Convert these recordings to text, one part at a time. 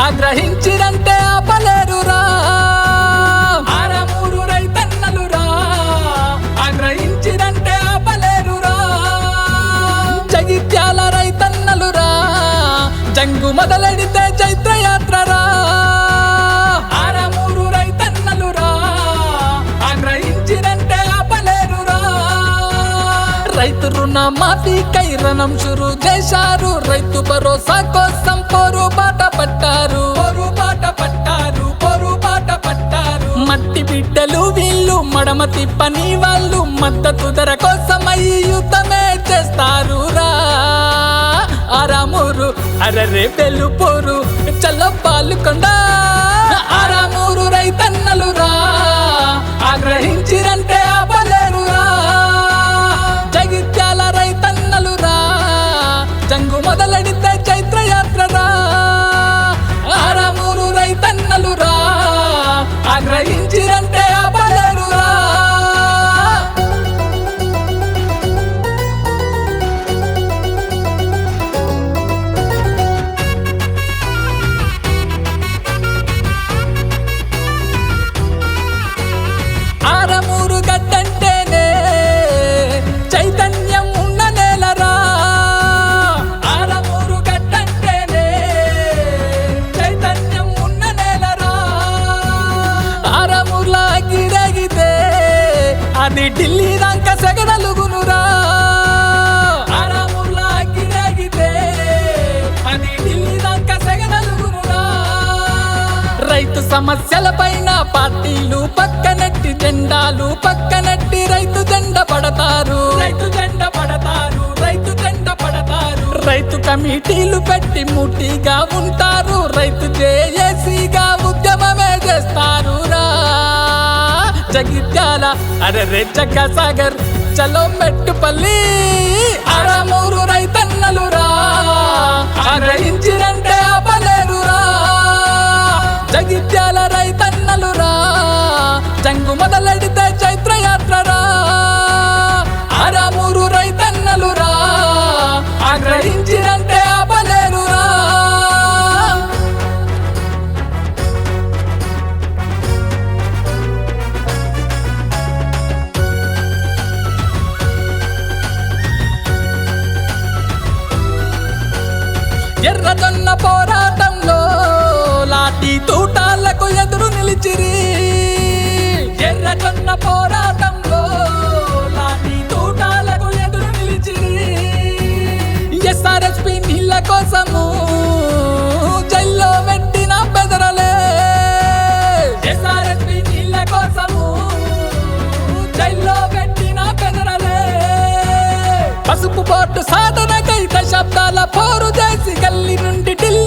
ఆగ్రహించి రైతు రుణ రణం షురు చేశారు. రైతు భరోసా కోసం పోరు బాట పట్టారు. పోరు బాట పట్టారు పోరు బాట పట్టారు. మట్టి బిడ్డలు వీళ్ళు మడమ తిప్పని వాళ్ళు మద్దతు ధర కోసమై యుద్ధమే చేస్తారు రా. ఆరామూరు అరరే వెలుపోరు చల్ల పాలుకొండ. ఆరామూరు రైతన్నలురా ఆగ్రహించ రైతు సమస్యల పైన పార్టీలు పక్కనట్టి జెండాలు పక్కనట్టి రైతు జెండ పడతారు. రైతు జెండ పడతారు రైతు జెండ పడతారు. రైతు కమిటీలు పెట్టి ముట్టిగా ఉంటారు రైతు జేఏసీగా ఉద్యమమే చేస్తారు. రా! జగిత్యాల అరే జగ్గ సాగర్ చలో మెట్టుపల్లి అరమూరు ఆగ్రహించిరంటే ఆపలేరురా మొదలెడితే చైత్రయాత్రరా. ఆరామూరు రైతన్నలురా. ఆగ్రహించిరంటే ఆపలేరురా. ఎర్రజొన్న పోరాటంలో లాటి తూటాలకు ఎదురు నిలిచిరి. ఎర్రజొన్న పోరాటంలో లాఠీ తూటాలకు ఎదురు నిలిచిరి ఎస్ఆర్ఎస్పి నీళ్ళ కోసము జైల్లో పెట్టిన బెదరలే. ఎస్ఆర్ఎస్పి నీళ్ళ కోసము జైల్లో పెట్టిన బెదరలే. పసుపు బోర్డు సాధనకై దశాబ్దాల పోరు చేసి గల్లి నుండి ఢిల్లీ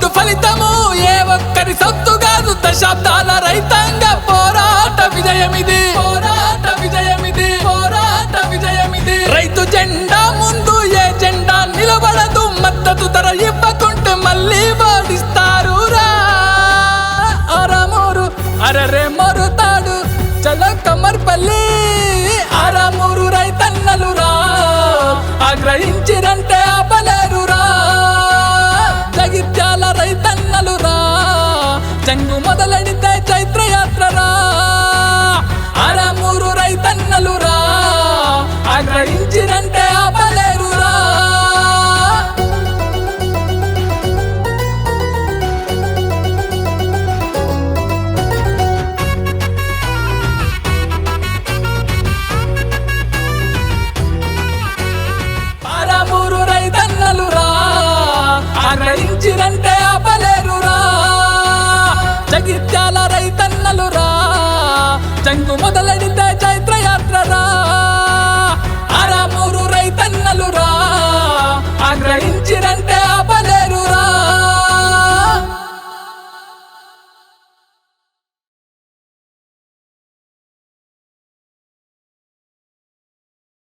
సత్తు ఫలితము ఏ ఒక్కరి సొత్తు కాదు. దశాబ్దాల రైతాంగ పోరాట విజయమిది. పోరాట విజయమిది. పోరాట విజయమిది. రైతు జెండా ముందు ఏ జెండా నిలబడదు. మద్దతు ధర ఇవ్వకుంటే మళ్ళీ ఓడిస్తారు రా. అరమూరు అరరే మరుతాడు చలో కమర్పల్లి అరమూరు రైతన్నలురా ఆగ్రహించిరంటే ചിരണ്ട